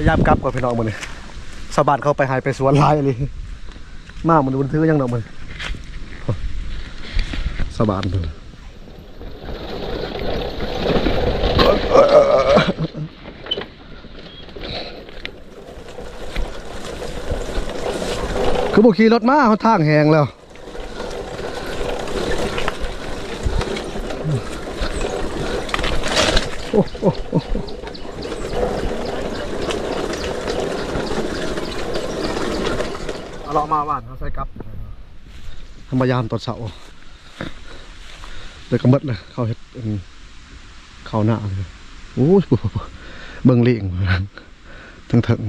พยายามกลับก่อนพี่น้องมันนี่ชาวบ้านเขาไปหายไปสวนหลายเลยมากมันบนถือยังดอมันชาวบ้านเพิ่นคือบุขี่รถมาเขาทางแหงแล้ว เอาเรามาว่านเขาใส่กับทำมายามตอนเสาร์เดี๋ยวก็หมดเลยเขาเห็ดเป็นเขาหน้าเลยโอ้ยปุ๊บปุ๊บปุ๊บเบิ่งเลี้ยงถึงถึง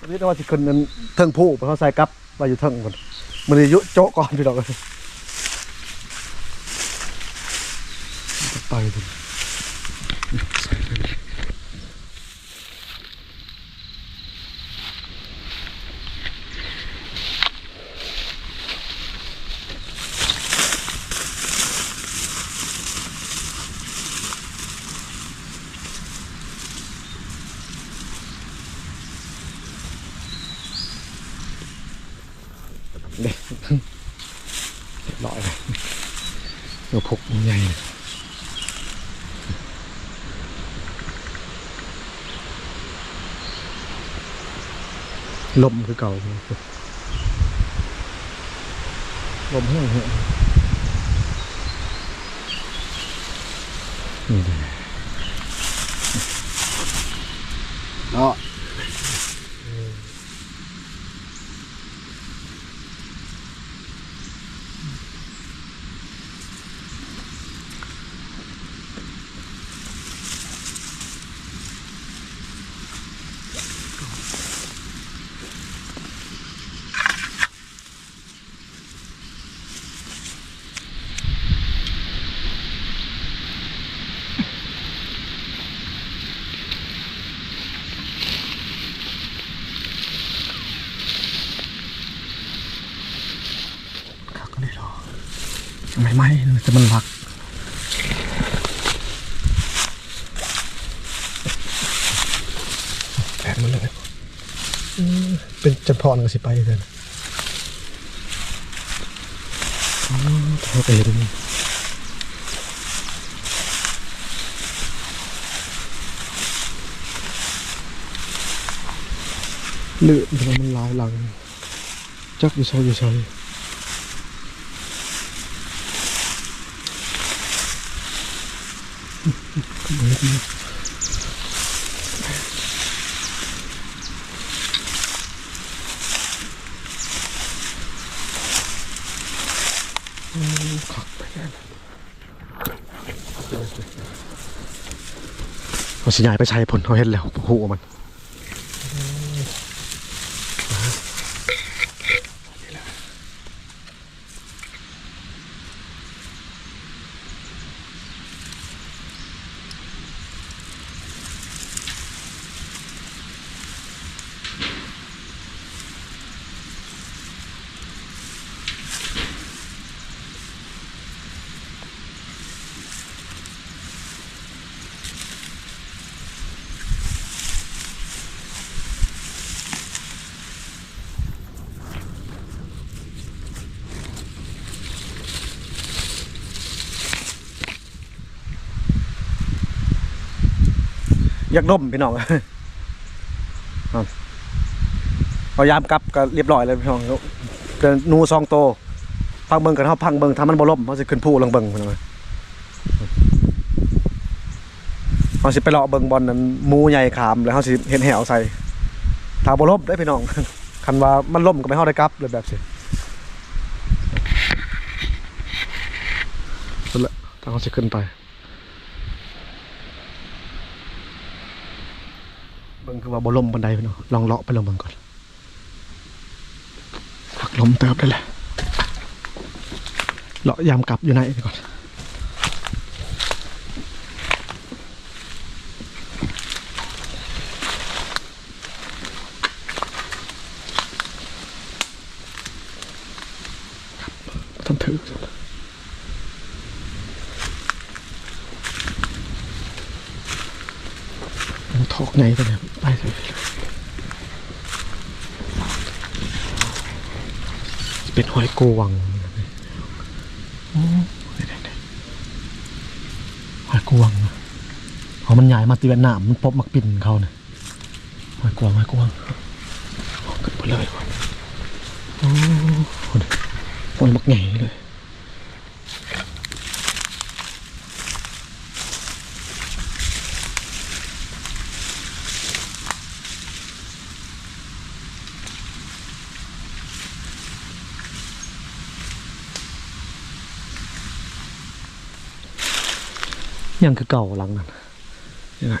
วันนี้ว่าสิขึ้นนั้นเทิงผู้ไปเขาใส่กับไว้อยู่เทิงก่อนมันเลยยุโจะก่อนพี่ดอกเลยไปเลยใส่เลยเด็กเร้อยเดี๋ยวพกใหญ่เลยลมคือเก่าลมแห้งเหอะนี่เลยเนาะ เขาก็เลยรอไม่ไห มแต่มันรักแตกมันเลยอืมเป็นจะพรกันสิไปเลยอ๋อเธอไปเห็นเลือดมันมันลายหลังจักอยู่ซอยอยู่ซอย ขักไปแค่เอาสิยายไปใช้ผลเขาเห็นแล้วหูมัน อยากดมพี่น้องครับพยายามกลับก็เรียบร้อยเลยพี่น้องเกินนูซองโต พังเบิงกันเฮาพังเบิงทำมันบ่ล่มเฮาสิขึ้นผู้ลงเบิงพี่น้องเฮาสิไปเลาะเบิงบอลนั้นมูใหญ่ขามแล้วเฮาสิเห็นแหวใส่ถาบ่ล่มได้พี่น้องคันว่ามันล่มก็ไม่เฮาได้กลับเลยแบบสินั่นแหละถ้าเฮาสิขึ้นไป เบิ่งคือว่าบ่ลมบันไดเนาะลองเลาะไปลงเบิ่งก่อนหักลมเติบได้แหละเลาะยามกลับอยู่ไหนก่อนครับท่านถือ ทอกไงตัวเนี่ยไปเลยเป็นหอยโกวังโอ้หอยโกวังเพราะมันใหญ่มาตีเวียดนามมันปบมักปิ่นเขาเนี่ยหอยโกวังหอยโกวังเอาขึ้นไปเลยโอ้โหหอยมักใหญ่เลย ยังคือเก่าหลังนั้นยังไง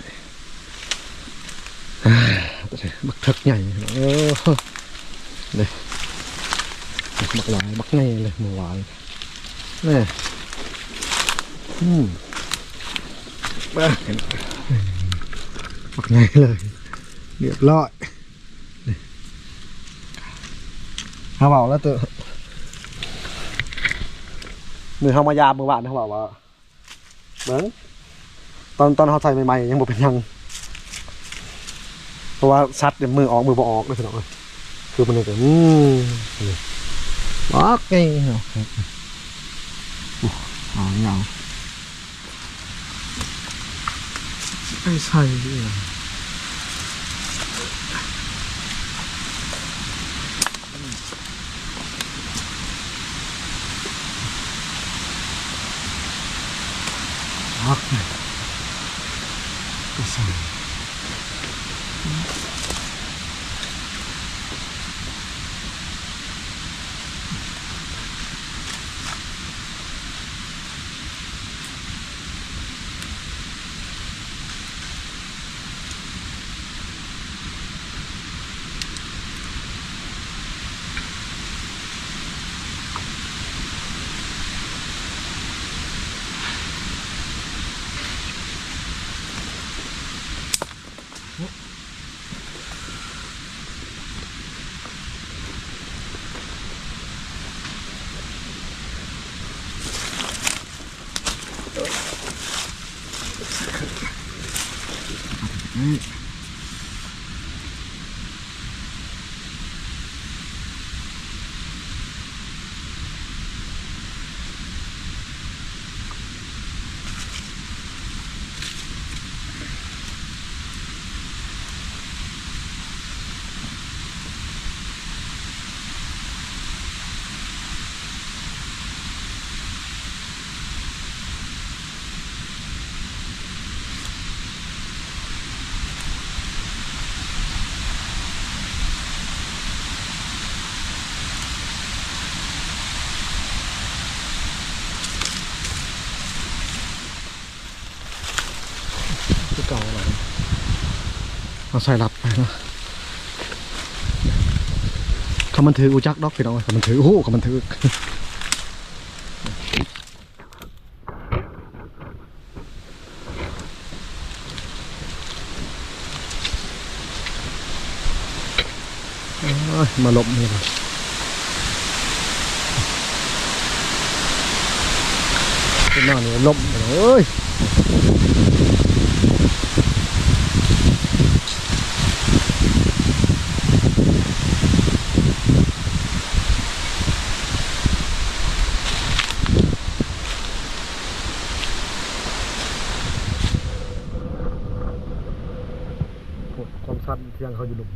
อ่าตัวนี้บักเทิกใหญ่เออเลยบักหลายบักไงเลยเมื่อวานนี่อืมมาเห็นบักไงเลยเรียบร้อยนี่ฮาเบาแล้วเตอมือเฮามายามเมื่อวานเขาบอกว่า เบิ้งตอนตอนเขาใส่ใหม่ๆยังบ่เป็นยัง เพราะว่าซัดเนี่ยมือออกมือบ่ออกเลยพี่น้องคือมันเนี่ยก็อืมนี่บอกไงเครับอู้หางยาไม่ใช่ดิ บอก ไง เอาใส่รับไปเนาะคำมันถืออุจักดอกพี่น้องคำมันถือโอ้โหคำมันถือ เอ้ยมาหลบนี่ก่อนเป็นหน้านี่หลบไปเลยเอ้ยโอ้ยความสั้นเที่ยงเขาอยู่หลุม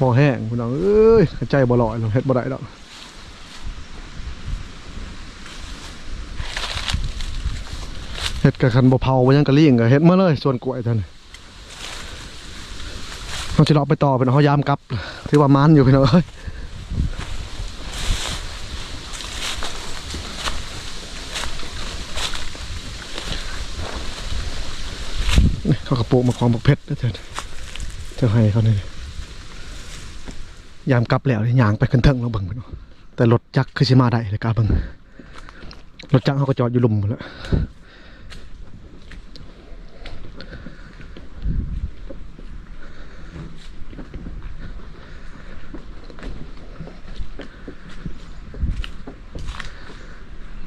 พอแห้งคุณน้องเอ้ยใจบ่ลอยเราเฮ็ดบ่ได้ดอกเฮ็ดกับคันบ่เผาบ่ยังกะเลี้ยงก็เฮ็ดมาเลยส่วนกล้วยท่านเฮาสิเลาะไปต่อเป็นเฮายามกลับถือว่ามันอยู่พี่น้องเอ้ยเขากระโปงมาความบักเพชรนะเถิดเจ้าให้เขานี่ย ยามกลับแล้วยางไปขึ้นเทิงเราเบิ่งแต่รถจักรคือชิมาได้เลยกาเบิ่งรถจักรเขาก็จอดอยู่ลุมหมดแล้ว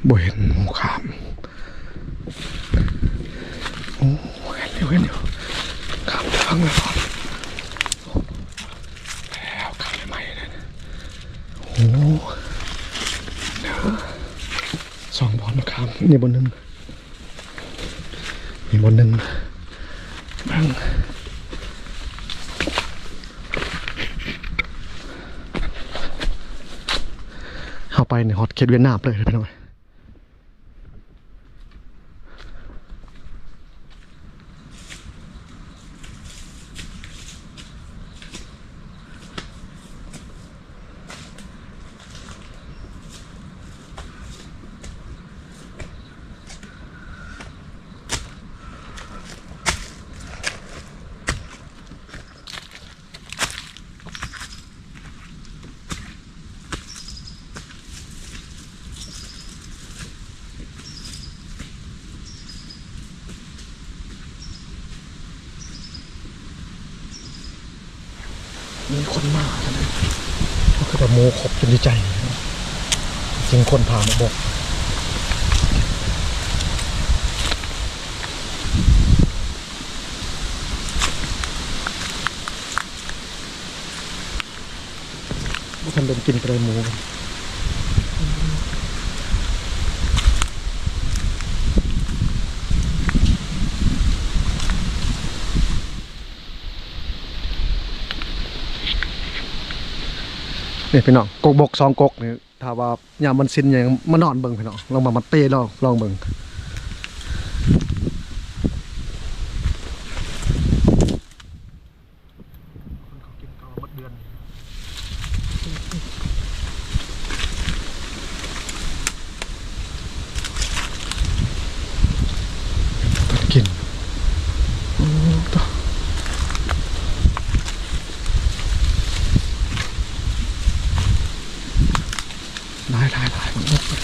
บ่เห็นหมูขามโอ้เห็นอยู่เห็นอยู่ขามทางเลยค นี่บนหนึ่งนี่บนหนึ่งบังเข้าไปในฮอตเขตเวียดนามเลยไปหน่อย มีคนมาแล้วนะก็คือแบบโมขบจนดี ใจจริงคนพามาบอกว่าท่านเดินกินไปเลยหมูกัน นี่พี่น้องกกบกสองกกนี่ถ้าว่ายามมันสิ้นอย่างมานอนเบิ่งพี่น้องลองมามาเต้ลองลองเบิ่งกินข้าวมดเดือน กินโอ้ต่อได้ได้ได้มันหมดเลย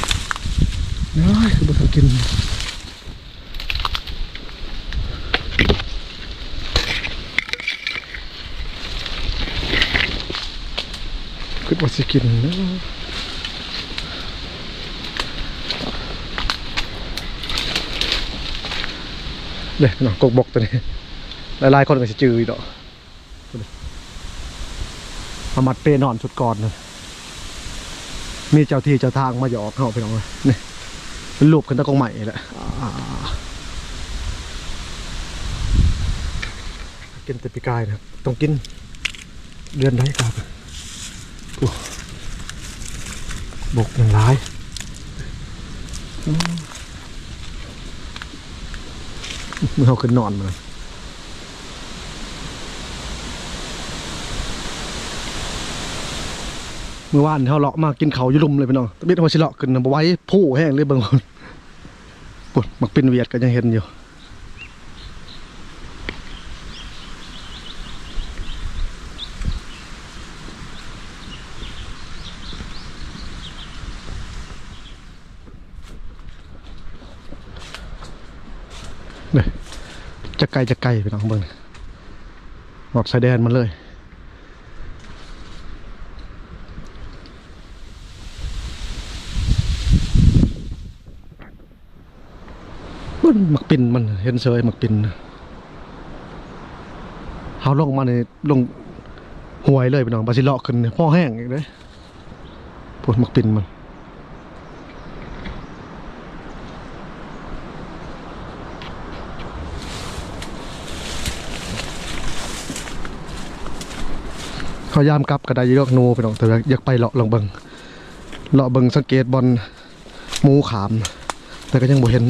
ได้คือบุตรกิน คิดว่า สิกินนะเด็กน้องกกบกตัวนี้หลายๆคนก็จะจืออีกดอกเอามัดเปนอนชุดก่อนนะมีเจ้าที่เจ้าทางมาหยอกเข้าไปน้องเลยนี่เป็นรูปขึ้นตะกงใหม่แหละกินแต่ปีกายนะครับต้องกินเดือนไหนครับ โอ้บกมันร้ายอืมมือเขาขึ้นนอนมาเมื่อวานเขาเลาะมากินเขาอยุ่ลุมเลยพี่น้องตะบิดเอาชิเลาะขึ้นนะบ่ไว้ผู้แห้งเลยบางคนปวดมักเป็นเวียดก็ยังเห็นอยู่ ไกลจะไกลไปน้องเบิ้งหมดสายแดนมันเลย มันหมักปินมันเห็นเซยหมักปินเขาลงมาในลงห่วยเลยไปน้องบาซิเลาะขึ้นพ่อแห้งอีกเลยปวดหมักปินมัน เขายามกลับกระได้ยกนูไปน้องแต่อยากไปเลาะลองเบิงเลาะเบิงสังเกตบอลมูขาม แต่ก็ยังบ่เห็น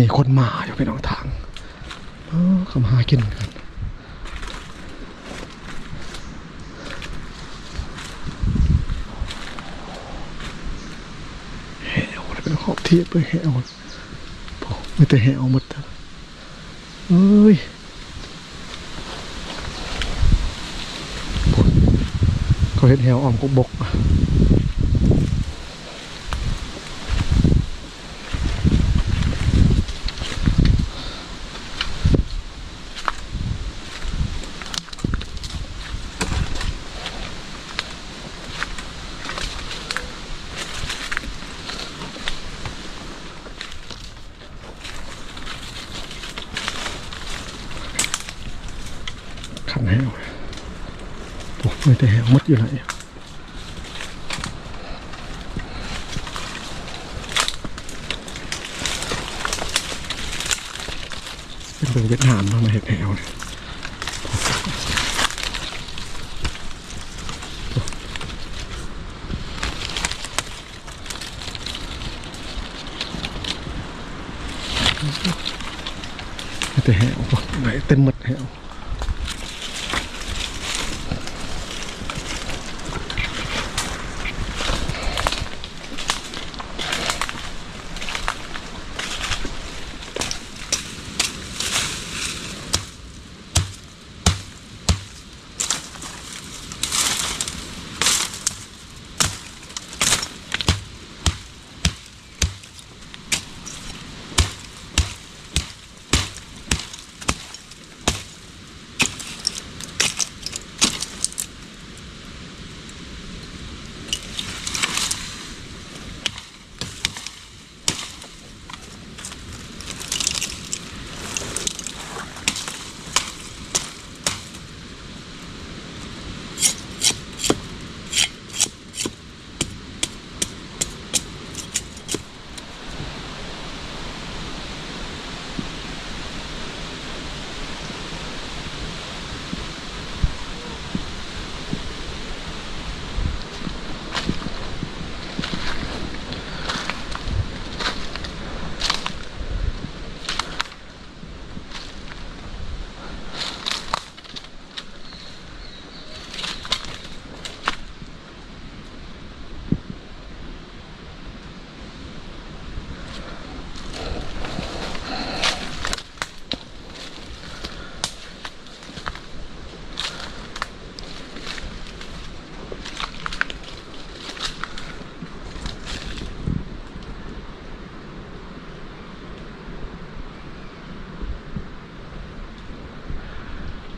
มีคนมาอยู่พี่น้องทางเขามาหากินกันแหวเป็นขอบเทียบไปแหวไม่แต่แหวหมดเฮ้ยเขาเห็นแหวอ่อมกบก อยู่ไหนเป็นเบืองเวียดนามมามาเห็ดแหวเนี่ยแต่แหวไหนเต็มหมดแหว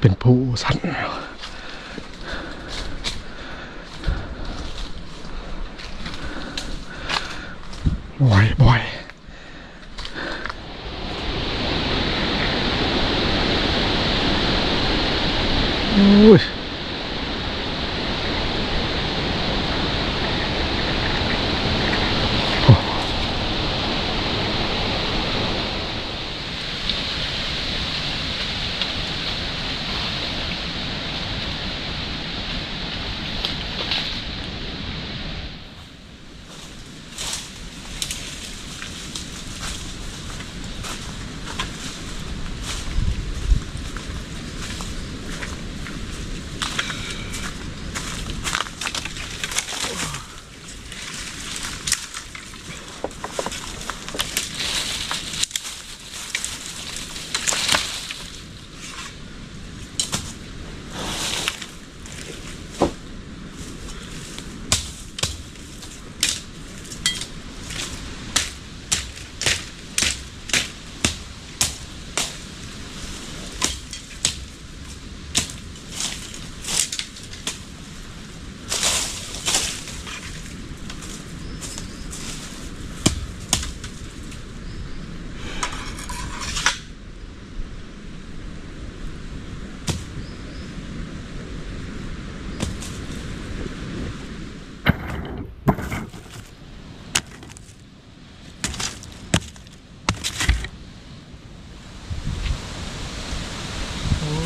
เป็นผู้สันบ่อยบ่อยโอ้ยโอ้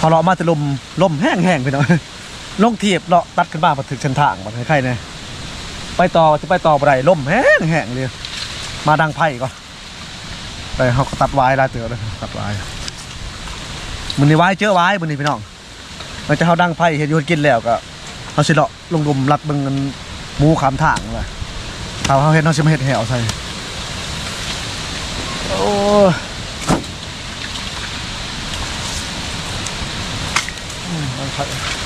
พอเรามาจะลมลมแห้งๆไปหน่อยลงเทียบเลาตัดขึ้นมาพอถึงเส้นทางมันใครเนี่ยไปต่อจะไปต่อไรลมแห้งแห้งเลยมาดังไพ่ก่อนไปเขาก็ตัดไว้ลายเตือเลยตัดไว้มันนี่ไว้เจอไว้มันนี่พี่น้องมันจะเขาดังไพ่เห็นยูนกินแล้วก็เขาสิเลาะลงดุมรัดบึงมูขามทางเลยเขาเขาเห็นเขาสิมาเห็ดแหวใส่ อ้มันพัด